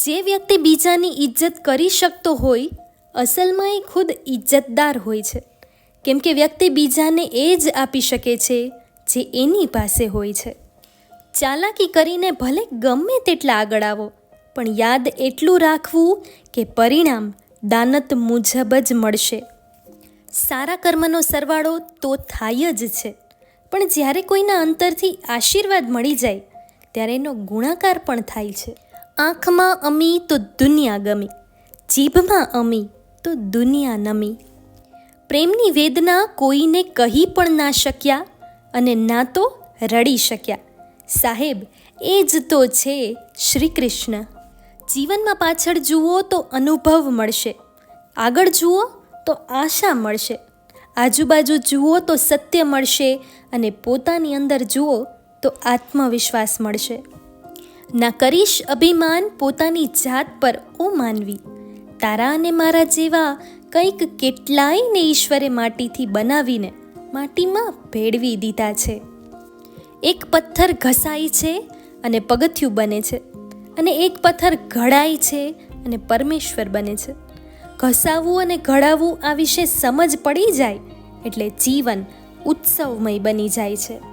જે વ્યક્તિ બીજાની ઇજ્જત કરી શકતો હોય, અસલમાં એ ખુદ ઇજ્જતદાર હોય છે. કેમ કે વ્યક્તિ બીજાને એ જ આપી શકે છે, જે એની પાસે હોય છે. ચાલાકી કરીને ભલે ગમે તેટલા આગળ આવો, પણ યાદ એટલું રાખવું કે પરિણામ દાનત મુજબ જ મળશે. સારા કર્મનો સરવાળો તો થાય જ છે, પણ જ્યારે કોઈના અંતરથી આશીર્વાદ મળી જાય, ત્યારે એનો ગુણાકાર પણ થાય છે. આંખમાં અમી તો દુનિયા ગમી જીભમાં અમી તો દુનિયા નમી પ્રેમની વેદના કોઈને કહી પણ ના શક્યા અને ના તો રડી શક્યા સાહેબ એ જ તો છે શ્રી કૃષ્ણ જીવનમાં પાછળ જુઓ તો અનુભવ મળશે આગળ જુઓ તો આશા મળશે આજુબાજુ જુઓ તો સત્ય મળશે અને પોતાની અંદર જુઓ તો આત્મવિશ્વાસ મળશે ના કરીશ અભિમાન પોતાની જાત પર ઓ માનવી. તારા અને મારા જેવા કંઈક કેટલાયને ઈશ્વરે માટીથી બનાવીને માટીમાં ભેળવી દીધા છે. એક પથ્થર ઘસાય છે અને પગથિયું બને છે અને એક પથ્થર ઘડાય છે અને પરમેશ્વર બને છે. ઘસાવવું અને ઘડાવવું આ વિશે સમજ પડી જાય એટલે જીવન ઉત્સવમય બની જાય છે.